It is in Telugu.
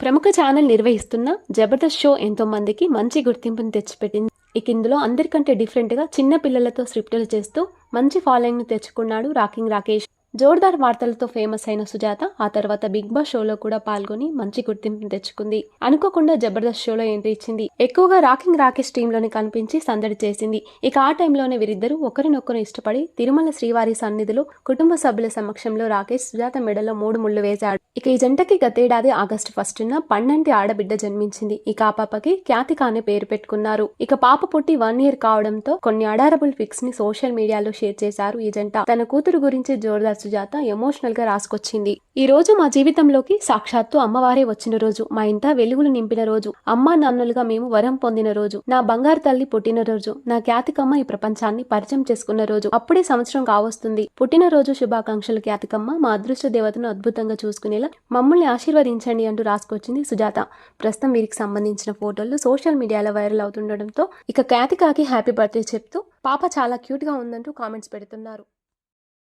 ప్రముఖ ఛానల్ నిర్వహిస్తున్న జబర్దస్త్ షో ఎంతో మందికి మంచి గుర్తింపును తెచ్చిపెట్టింది. ఇక ఇందులో అందరికంటే డిఫరెంట్గా చిన్న పిల్లలతో స్క్రిప్టులు చేస్తూ మంచి ఫాలోయింగ్ను తెచ్చుకున్నాడు రాకింగ్ రాకేష్. జోర్దార్ వార్తలతో ఫేమస్ అయిన సుజాత ఆ తర్వాత బిగ్ బాస్ షోలో కూడా పాల్గొని మంచి గుర్తింపు తెచ్చుకుంది. అనుకోకుండా జబర్దస్త్ షోలో ఎంట్రీ ఇచ్చింది. ఎక్కువగా రాకింగ్ రాకేష్ టీంలోనే కనిపించి సందడి చేసింది. ఇక ఆ టైంలోనే వీరిద్దరూ ఒకరినొకరు ఇష్టపడి తిరుమల శ్రీవారి సన్నిధిలో కుటుంబ సభ్యుల సమక్షంలో రాకేష్ సుజాత మెడలో మూడు ముళ్ళు వేశాడు. ఇక ఈ జంటకి గతేడాది ఆగస్టు ఫస్ట్ న పన్నంటి ఆడబిడ్డ జన్మించింది. ఇక ఆ పాపకి ఖ్యాతిక అనే పేరు పెట్టుకున్నారు. ఇక పాప పుట్టి వన్ ఇయర్ కావడంతో కొన్ని అడారబుల్ పిక్స్ని సోషల్ మీడియాలో షేర్ చేశారు ఈ జంట. తన కూతురు గురించి జోర్దార్ సుజాత ఎమోషనల్గా రాసుకొచ్చింది. ఈ రోజు మా జీవితంలోకి సాక్షాత్తు అమ్మవారే వచ్చిన రోజు మా ఇంట వెలుగులు నింపిన రోజు అమ్మా నాన్నలుగా మేము వరం పొందిన రోజు నా బంగారు తల్లి పుట్టిన రోజు నా ఖ్యాతికమ్మ ఈ ప్రపంచాన్ని పరిచయం చేసుకున్న రోజు. అప్పుడే సంవత్సరం కావస్తుంది. పుట్టినరోజు శుభాకాంక్షలు ఖ్యాతికమ్మ మా అదృష్ట దేవతను అద్భుతంగా చూసుకునేలా మమ్మల్ని ఆశీర్వదించండి అంటూ రాసుకొచ్చింది సుజాత. ప్రస్తుతం వీరికి సంబంధించిన ఫోటోలు సోషల్ మీడియాలో వైరల్ అవుతుండడంతో ఇక ఖ్యాతికాకి హ్యాపీ బర్త్డే చెప్తూ పాప చాలా క్యూట్గా ఉందంటూ కామెంట్స్ పెడుతున్నారు.